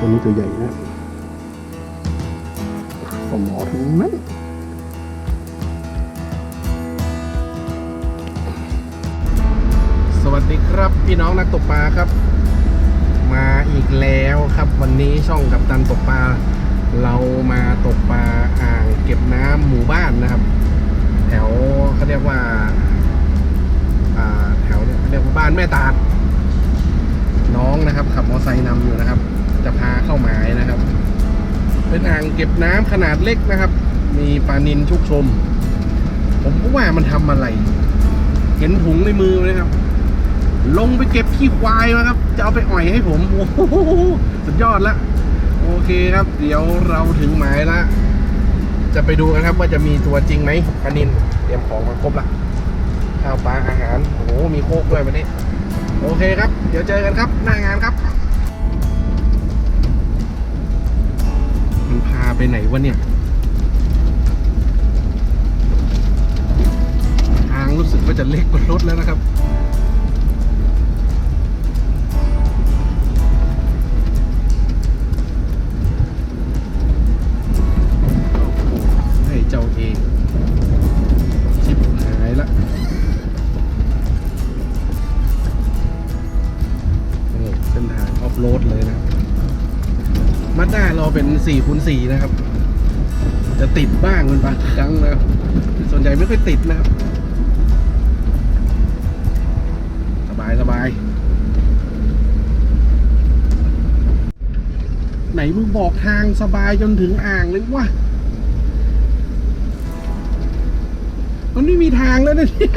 ตัวนี้ตัวใหญ่นะปลาหมอทั้งนั้นสวัสดีครับพี่น้องนักตกปลาครับ มาอีกแล้วครับวันนี้ช่องกับตันตกปลา เรามาตกปลาอ่างเก็บน้ำหมู่บ้านนะครับ แถวเขาเรียกว่าแถวเนี่ยเขาเรียกว่าบ้านแม่ตาดน้องนะครับขับมอเตอร์ไซค์นำอยู่นะครับ จะพาเข้าหมายนะครับ เป็นอ่างเก็บน้ำขนาดเล็กนะครับ มีปลานินชุกชม ผมก็ว่ามันทำอะไร เห็นถุงในมือไหมครับ ลงไปเก็บขี้ควายมาครับ จะเอาไปอ่อยให้ผมโอ้โหสุดยอดละโอเคครับ เดี๋ยวเราถึงหมายละจะไปดูกันครับว่าจะมีตัวจริงไหมปลานินเตรียมของมาครบละข้าวปลาอาหารโอ้โหมีโคกด้วยวันนี้โอเคครับ เดี๋ยวเจอกันครับ หน้างานครับ ไปไหนวะเนี่ย ทางรู้สึกว่าจะเล็กกว่ารถแล้วนะครับโอ้โหให้เจ้าเองชิบหายละนี่เส้นทางออฟโรดเลยนะมาด้าเราเป็น4คูณ4นะ ดูบอกทางสบายจนถึงอ่างเลยว่ะมันไม่มีทางแล้วนะเนี่ย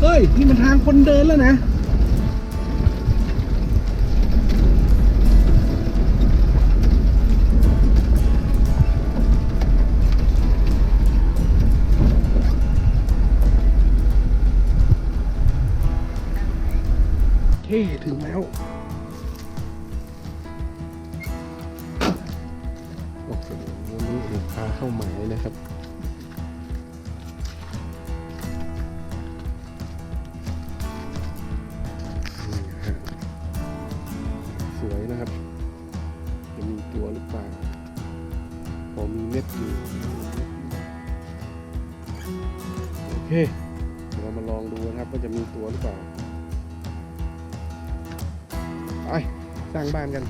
เฮ้ย นี่มันทางคนเดินแล้วนะ ถึงแล้ว สร้างบ้านกัน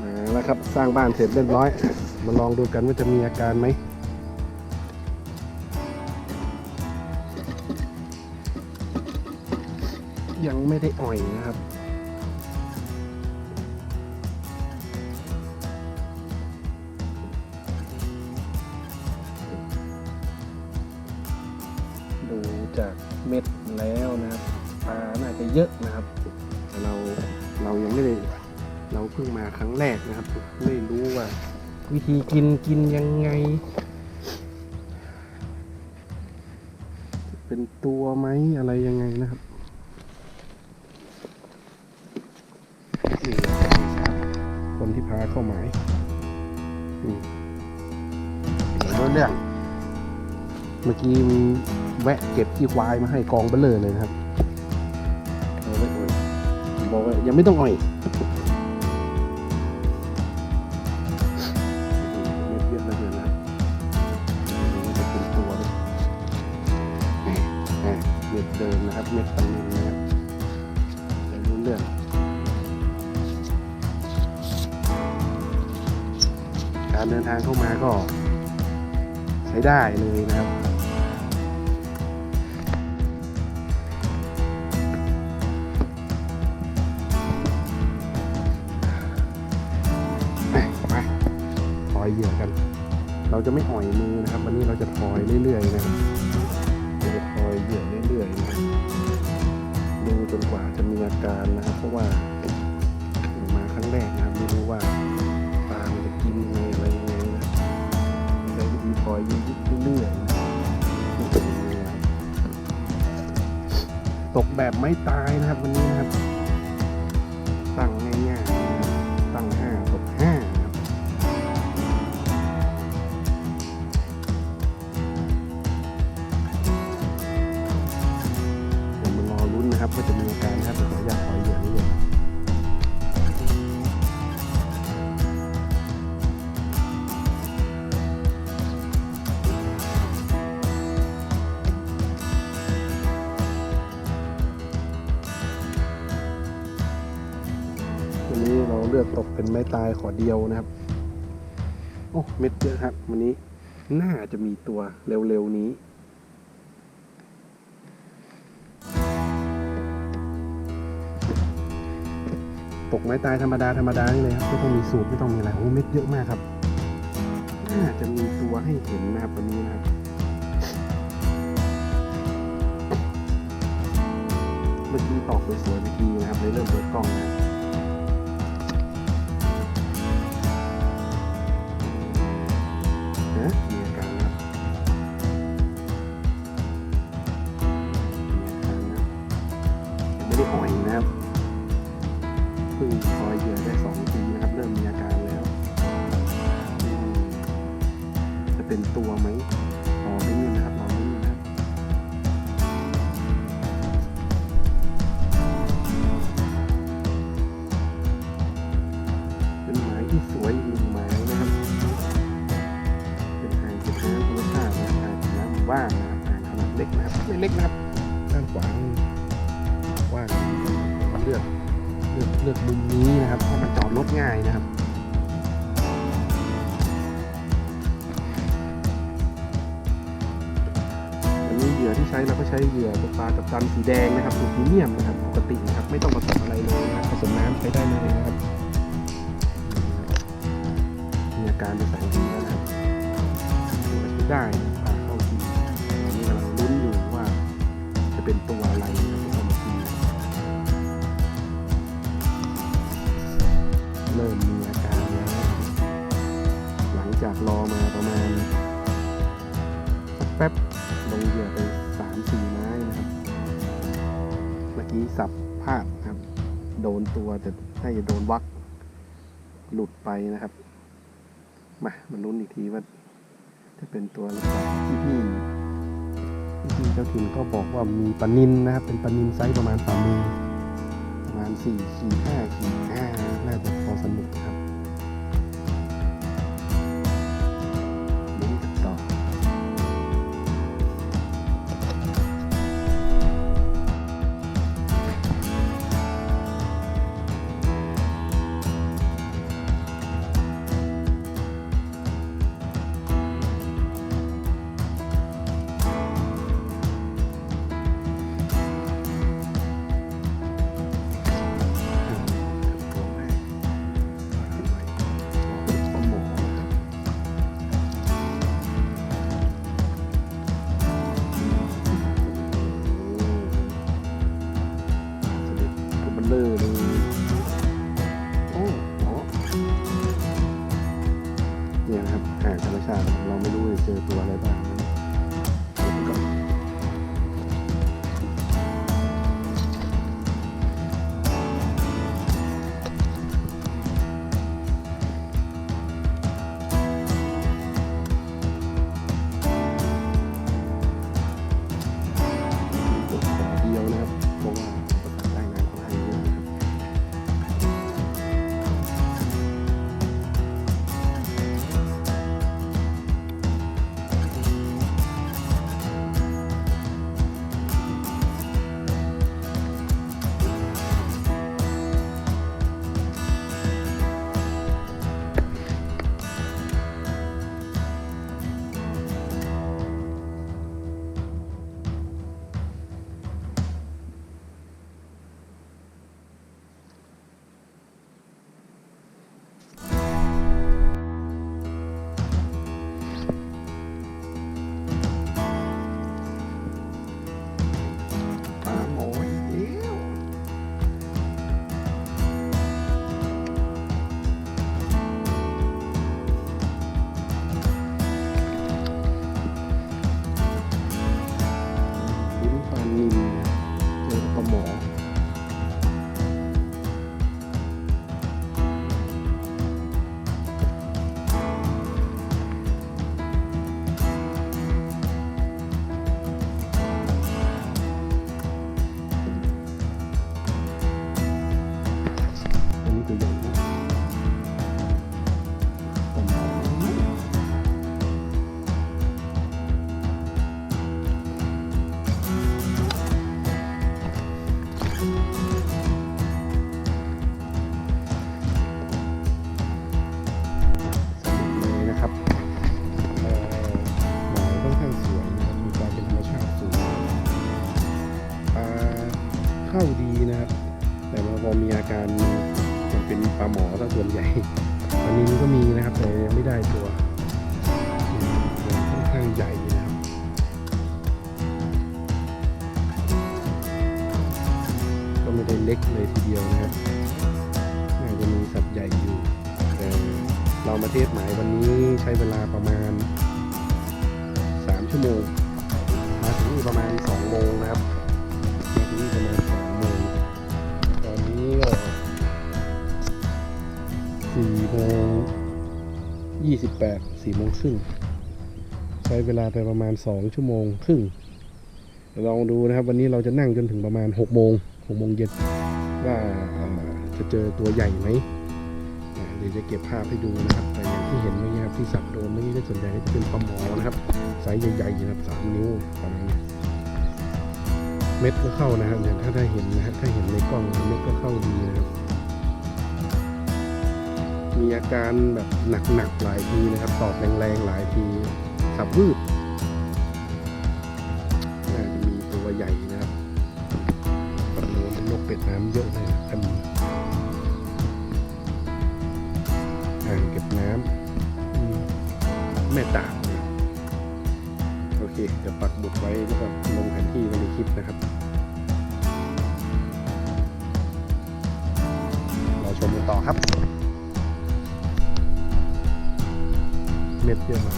มาแล้วครับสร้างบ้านเสร็จเรียบร้อย มาลองดูกันว่าจะมีอาการไหมยังไม่ได้อ่อยนะครับ จากเม็ดแล้วนะครับปลาน่าจะเยอะนะครับ แต่เราเรายังไม่ได้เราเพิ่งมาครั้งแรกนะครับ ไม่รู้ว่า วิธีกินกินยังไง เป็นตัวไหมอะไรยังไงนะครับนี่คนที่พาเข้าหมายนี่เดี๋ยวเรื่องเมื่อกี้มี แวะเก็บขี้ควายมาให้กองเบลเลอร์เลยนะครับเอาไว้ก่อนบอกว่ายังไม่ต้องอ่อยเยอะๆแล้วเดี๋ยวนะมันจะเป็นตัวเลยอะเม็ดเดินนะครับเม็ดตันนินนะครับจะรู้เรื่องการเดินทางเข้ามาก็ใช้ได้เลยนะครับ เราจะไม่อ่อยมือนะครับ วันนี้เราจะถอยเรื่อยๆนะครับเราจะถอยเหยื่อเรื่อยๆนะครับดูจนกว่าจะมีอาการนะครับ เพราะว่ามาครั้งแรกนะครับไม่รู้ว่าปลามันจะกินยังไงอะไรยังไงนะใช้วิธีถอยยืดๆเรื่อยๆตกแบบไม่ตายนะครับวันนี้นะครับ ก็จะมีอาการนะครับเดี๋ยวขออนุญาตถอยเหยื่อนิดนึงวันนี้เราเลือกตกเป็นไม้ตายขอเดียวนะครับ โอ้เม็ดเยอะครับ วันนี้น่าจะมีตัวเร็วๆนี้ ตกไม้ตายธรรมดาธรรมดานี่เลยครับไม่ต้องมีสูตรไม่ต้องมีอะไรโอ้เม็ดเยอะมากครับน่าจะมีตัวให้เห็นนะครับวันนี้นะครับเมื่อกี้ตอกสวยๆเมื่อกี้นะครับเลยเริ่มเปิดกล้องนะ ใช้เราก็ใช้เหยื่อตกปลากับตันสีแดงนะครับสูตรพรีเมียมนะครับปกตินะครับไม่ต้องผสมอะไรเลยนะครับผสมน้ำใช้ได้เลยนะครับมีอาการเป็นสายดีแล้วนะครับถือว่าใช้ได้ปลาเข้าทีอันนี้กำลังลุ้นอยู่ว่าจะเป็นตัวอะไรนะครับที่เข้ามาทีเริ่มมีอาการแล้วหลังจากรอมาประมาณสักแป๊บ สับพลาดนะครับ โดนตัวแต่น่าจะโดนวัก หลุดไปนะครับ มามาลุ้นอีกทีว่า จะเป็นตัวหรือเปล่าพี่พี่พี่ๆเจ้าถิ่นก็บอกว่ามีปลานินนะครับ เป็นปลานินไซส์ประมาณฝ่ามือประมาณสี่ขีดห้าขีดห้าน่าจะพอสนุกครับ เนี่ยครับห่างธรรมชาติเราไม่รู้จะเจอตัวอะไรบ้าง ดีนะครับ แต่ว่าพอมีอาการมันเป็นปลาหมอซะส่วนใหญ่อันนี้ก็มีนะครับแต่ยังไม่ได้ตัวค่อนข้างใหญ่นะครับก็ไม่ได้เล็กเลยทีเดียวนะครับน่าจะมีสัตว์ใหญ่อยู่แต่เรามาเทศหมายวันนี้ใช้เวลาประมาณ 3 ชั่วโมง 28 4โมงครึ่งใช้เวลาไปประมาณ 2 ชั่วโมงครึ่งลองดูนะครับ วันนี้เราจะนั่งจนถึงประมาณ6โมง6โมงเย็นว่าจะเจอตัวใหญ่ไหมเดี๋ยวจะเก็บภาพให้ดูนะครับ แต่อย่างที่เห็นเมื่อกี้ครับที่สับโดนเมื่อกี้ก็ส่วนใหญ่ก็จะเป็นปลาหมอนะครับไซส์ใหญ่ๆนะครับสามนิ้วประมาณนี้เม็ดก็เข้านะครับเนี่ยถ้าได้เห็นนะฮะถ้าเห็นในกล้องเม็ดก็เข้าดีนะครับ มีอาการแบบหนักๆหลายทีนะครับตอบแรงๆหลายทีสับวืดน่าจะมีตัวใหญ่นะครับฝั่งโน้นนกเป็ดน้ำเยอะเลยนะครับอ่างเก็บน้ำแม่ตากนะโอเคเดี๋ยวปักบุดไว้แล้วก็ลงแผนที่ไว้ในคลิปนะครับ เชื่อมา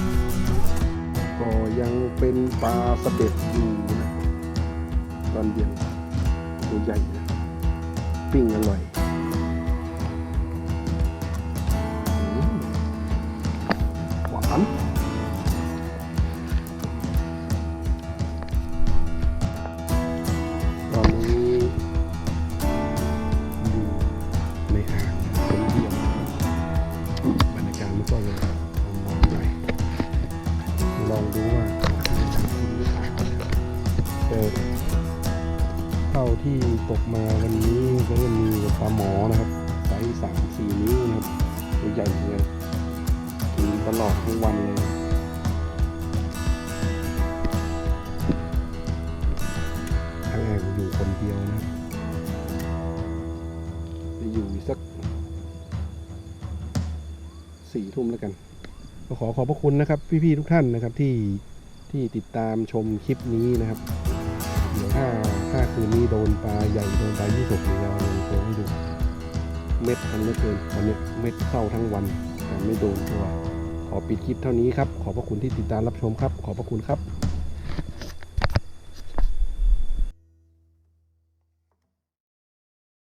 ก็ยังเป็นปลาสเต็ดอยู่นะตอนเดียวตัวใหญ่นะปิ้งอร่อยหวาน ที่ตกมาวันนี้ก็จะมีปลาหมอนะครับไซส์สามสี่นิ้วนะครับตัวใหญ่เลยกินตลอดทั้งวันเลยทางแองอยู่คนเดียวนะจะอยู่สักสี่ทุ่มแล้วกันก็ขอขอบพระคุณนะครับ พี่ๆทุกท่านนะครับที่ที่ติดตามชมคลิปนี้นะครับ เดี๋ยวถ้าถ้าคืนนี้โดนปลาใหญ่โดนปลายี่สกเดี๋ยวเราลงโพสต์ให้ดูเม็ดทั้งเม็ดเลยวันนี้เม็ดเข้าทั้งวันแต่ไม่โดนตัวขอปิดคลิปเท่านี้ครับ ขอบพระคุณที่ติดตามรับชมครับ ขอบพระคุณครับ